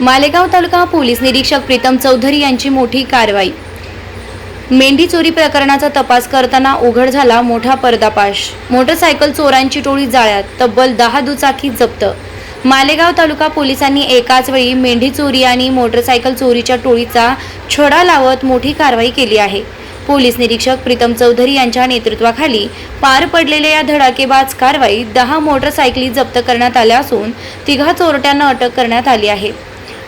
मालेगाव तालुका police निरीक्षक प्रीतम चौधरी यांची मोठी कारवाई. मेंढी चोरी प्रकरणाचा तपास करताना उघड झाला मोठा पर्दापाश मोटरसायकल चोरांची टोळी जाळ्यात तब्बल दहा दुचाकी जप्त. मालेगाव तालुका पोलिसांनी एकाच वेळी मेंढी चोरी आणि मोटरसायकल चोरीच्या टोळीचा छडा लावत मोठी कारवाई केली आहे. पोलीस निरीक्षक प्रीतम चौधरी यांच्या नेतृत्वाखाली पार पडलेल्या या धडाकेबाज कारवाईत दहा मोटरसायकली जप्त करण्यात आल्या असून तिघा चोरट्यांना अटक करण्यात आली आहे.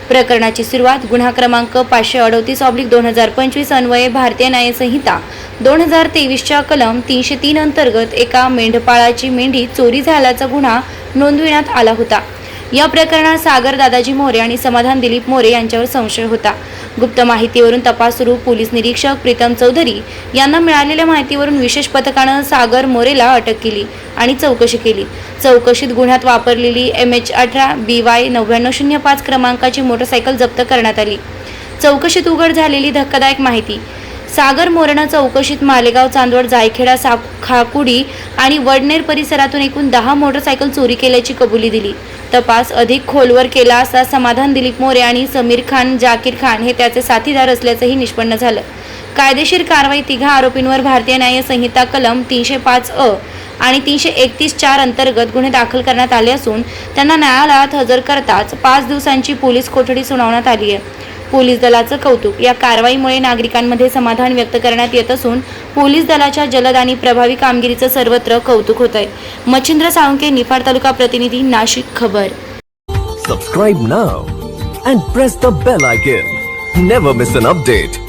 प्रकरणाची सुरुवात गुन्हा क्रमांक पाचशे अडोतीस ऑब्लिक दोन हजार पंचवीस अन्वये भारतीय न्यायसंहिता दोन हजार तेवीसच्या कलम तीनशे तीन अंतर्गत एका मेंढपाळाची मेंढी चोरी झाल्याचा गुन्हा नोंदविण्यात आला होता. या प्रकरणात सागर दादाजी मोरे आणि समाधान दिलीप मोरे यांच्यावर संशय होता. गुप्त माहितीवरून तपास सुरू पोलीस निरीक्षक प्रीतम चौधरी यांना मिळालेल्या माहितीवरून विशेष पथकानं सागर मोरेला अटक केली आणि चौकशी केली. चौकशीत गुन्ह्यात वापरलेली एम एच अठरा बी वाय नव्याण्णव शून्य पाच क्रमांकाची मोटरसायकल जप्त करण्यात आली. चौकशीत उघड झालेली धक्कादायक माहिती सागर मोरेनं चौकशीत मालेगाव चांदवड जायखेडा सा खाकुडी आणि वडनेर परिसरातून एकूण दहा मोटरसायकल चोरी केल्याची कबुली दिली. तपास अधिक खोलवर केला असता समाधान दिलीप मोरे आणि समीर खान जाकीर खान हे त्याचे साथीदार असल्याचंही निष्पन्न झालं. कायदेशीर कारवाई तिघा आरोपींवर भारतीय न्याय संहिता कलम तीनशे पाच अ आणि तीनशे एकतीस चार अंतर्गत गुन्हे दाखल करण्यात आले असून त्यांना न्यायालयात हजर करताच पाच दिवसांची पोलीस कोठडी सुनावण्यात आली आहे. पोलीस दलाचं कौतुक. या कारवाईमुळे नागरिकांमध्ये समाधान व्यक्त करण्यात येत असून पोलीस दलाच्या जलद आणि प्रभावी कामगिरीचं सर्वत्र कौतुक होत आहे मच्छिंद्र साळुंके निफाड तालुका प्रतिनिधी नाशिक खबर. Subscribe now and press the bell icon never miss an update